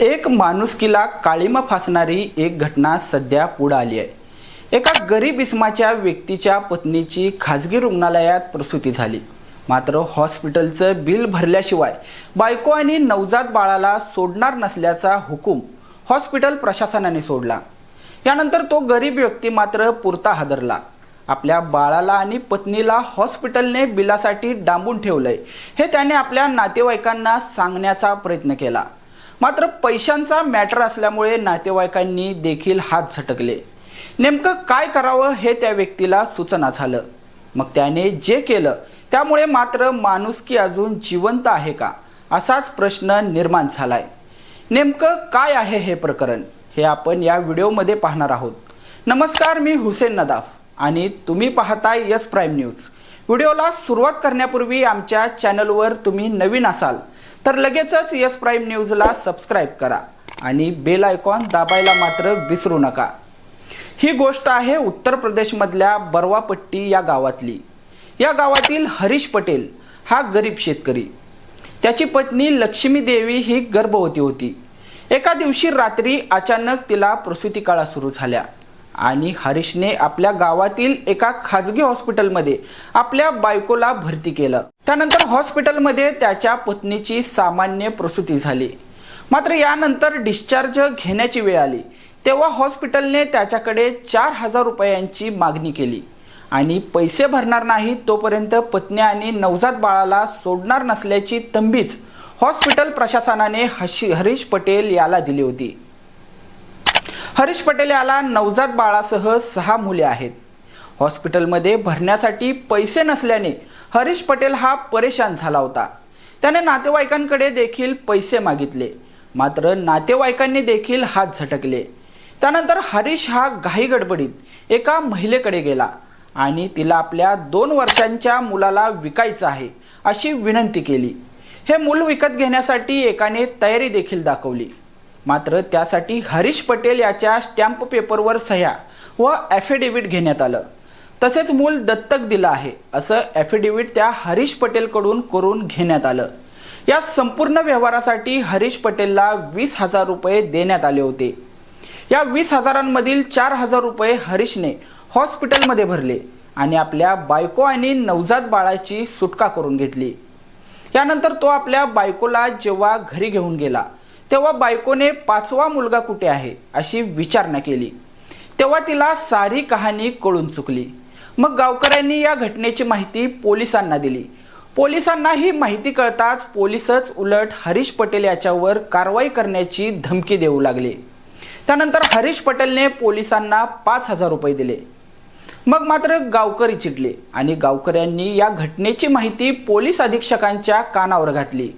एक माणुसकीला काळीमा फासणारी एक घटना सध्या पुढे आली आहे. एका गरीब इस्माच्या व्यक्तीच्या पत्नीची खाजगी रुग्णालयात प्रसूती झाली. मात्र हॉस्पिटलचं बिल भरल्याशिवाय बायको आणि नवजात बाळाला सोडणार नसल्याचा हुकूम हॉस्पिटल प्रशासनाने सोडला. यानंतर तो गरीब व्यक्ती मात्र पुरता हादरला. आपल्या बाळाला आणि पत्नीला हॉस्पिटलने बिलासाठी डांबून ठेवलंय हे त्याने आपल्या नातेवाईकांना सांगण्याचा प्रयत्न केला. मात्र पैशांचा मॅटर असल्यामुळे नातेवाईकांनी देखील हात झटकले. नेमकं काय करावं हे त्या व्यक्तीला सूचना झालं. मग त्याने जे केलं त्यामुळे मात्र माणुसकी अजून जिवंत आहे का असाच प्रश्न निर्माण झालाय. नेमकं काय आहे हे प्रकरण हे आपण या व्हिडिओमध्ये पाहणार आहोत. नमस्कार मी हुसेन नदाफ आणि तुम्ही पाहताय यस प्राईम न्यूज. व्हिडिओला सुरुवात करण्यापूर्वी आमच्या चॅनलवर तुम्ही नवीन असाल तर लगेचच यस प्राईम न्यूजला सबस्क्राईब करा आणि बेल आयकॉन दाबायला मात्र विसरू नका. ही गोष्ट आहे उत्तर प्रदेशमधल्या बरवापट्टी या गावातली. या गावातील हरीश पटेल हा गरीब शेतकरी. त्याची पत्नी लक्ष्मी देवी ही गर्भवती होती. एका दिवशी रात्री अचानक तिला प्रसूती काळा सुरू झाल्या आणि हरीशने आपल्या गावातील एका खाजगी हॉस्पिटलमध्ये आपल्या बायकोला भरती केलं. त्यानंतर हॉस्पिटलमध्ये त्याच्या पत्नीची सामान्य प्रसूती झाली. मात्र यानंतर डिस्चार्ज घेण्याची वेळ आली. तेव्हा हॉस्पिटलने त्याच्याकडे चार हजार रुपयांची मागणी केली. आणि पैसे भरणार नाही तोपर्यंत पत्नी आणि नवजात बाळाला सोडणार नसल्याची तंबीच हॉस्पिटल प्रशासनाने हशी हरीश पटेल याला दिली होती. हरीश पटेल याला नवजात बाळासह सहा मुले आहेत. हॉस्पिटलमध्ये भरण्यासाठी पैसे नसल्याने हरीश पटेल हा परेशान झाला होता. त्याने नातेवाईकांकडे देखील पैसे मागितले. मात्र नातेवाईकांनी देखील हात झटकले. त्यानंतर हरीश हा घाई गडबडीत एका महिलेकडे गेला आणि तिला आपल्या दोन वर्षांच्या मुलाला विकायचं आहे अशी विनंती केली. हे मूल विकत घेण्यासाठी एकाने तयारी देखील दाखवली. मात्र त्यासाठी हरीश पटेल याच्या स्टॅम्प पेपरवर सह्या व ॲफिडेव्हिट घेण्यात आलं. तसेच मूल दत्तक दिलं आहे. असं ॲफिडेव्हिट त्या हरीश पटेलकडून करून घेण्यात आलं. या संपूर्ण व्यवहारासाठी हरीश पटेलला वीस हजार रुपये देण्यात आले होते. या वीस हजारांमधील चार हजार रुपये हरीशने हॉस्पिटलमध्ये भरले आणि आपल्या बायको आणि नवजात बाळाची सुटका करून घेतली. यानंतर तो आपल्या बायकोला जेव्हा घरी घेऊन गेला तेव्हा बायकोने पाचवा मुलगा कुठे आहे अशी विचारणा केली. तेव्हा तिला सारी कहाणी कळून चुकली. मग गावकऱ्यांनी या घटनेची माहिती पोलिसांना दिली. पोलिसांना ही माहिती कळताच पोलिसच उलट हरीश पटेल याच्यावर कारवाई करण्याची धमकी देऊ लागले. त्यानंतर हरीश पटेलने पोलिसांना पाच हजार रुपये दिले. मग मात्र गावकरी चिडले आणि गावकऱ्यांनी या घटनेची माहिती पोलीस अधीक्षकांच्या कानावर घातली.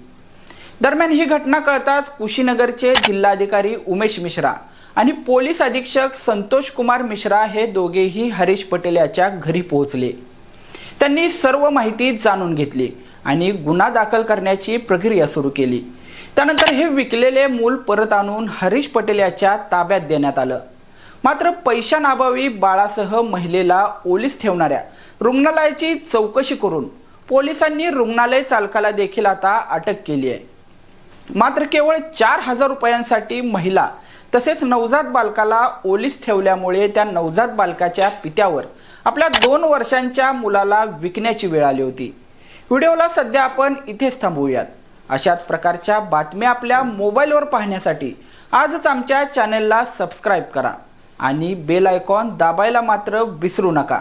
दरम्यान ही घटना कळताच कुशीनगरचे जिल्हाधिकारी उमेश मिश्रा आणि पोलीस अधीक्षक संतोष कुमार मिश्रा हे दोघेही हरीश पटेल याच्या घरी पोहोचले. त्यांनी सर्व माहिती जाणून घेतली आणि गुन्हा दाखल करण्याची प्रक्रिया सुरू केली. त्यानंतर हे विकलेले मूल परत आणून हरीश पटेल याच्या ताब्यात देण्यात आलं. मात्र पैशांअभावी बाळासह महिलेला ओलीस ठेवणाऱ्या रुग्णालयाची चौकशी करून पोलिसांनी रुग्णालय चालकाला देखील आता अटक केली आहे. मात्र केवळ चार हजार रुपयांसाठी महिला तसेच नवजात बालकाला ओलीस ठेवल्यामुळे त्या नवजात बालकाच्या पित्यावर आपल्या दोन वर्षांच्या मुलाला विकण्याची वेळ आली होती. व्हिडिओला सध्या आपण इथेच थांबूयात अशाच प्रकारच्या बातम्या आपल्या मोबाईलवर पाहण्यासाठी आजच आमच्या चॅनेलला सबस्क्राईब करा आणि बेल आयकॉन दाबायला मात्र विसरू नका.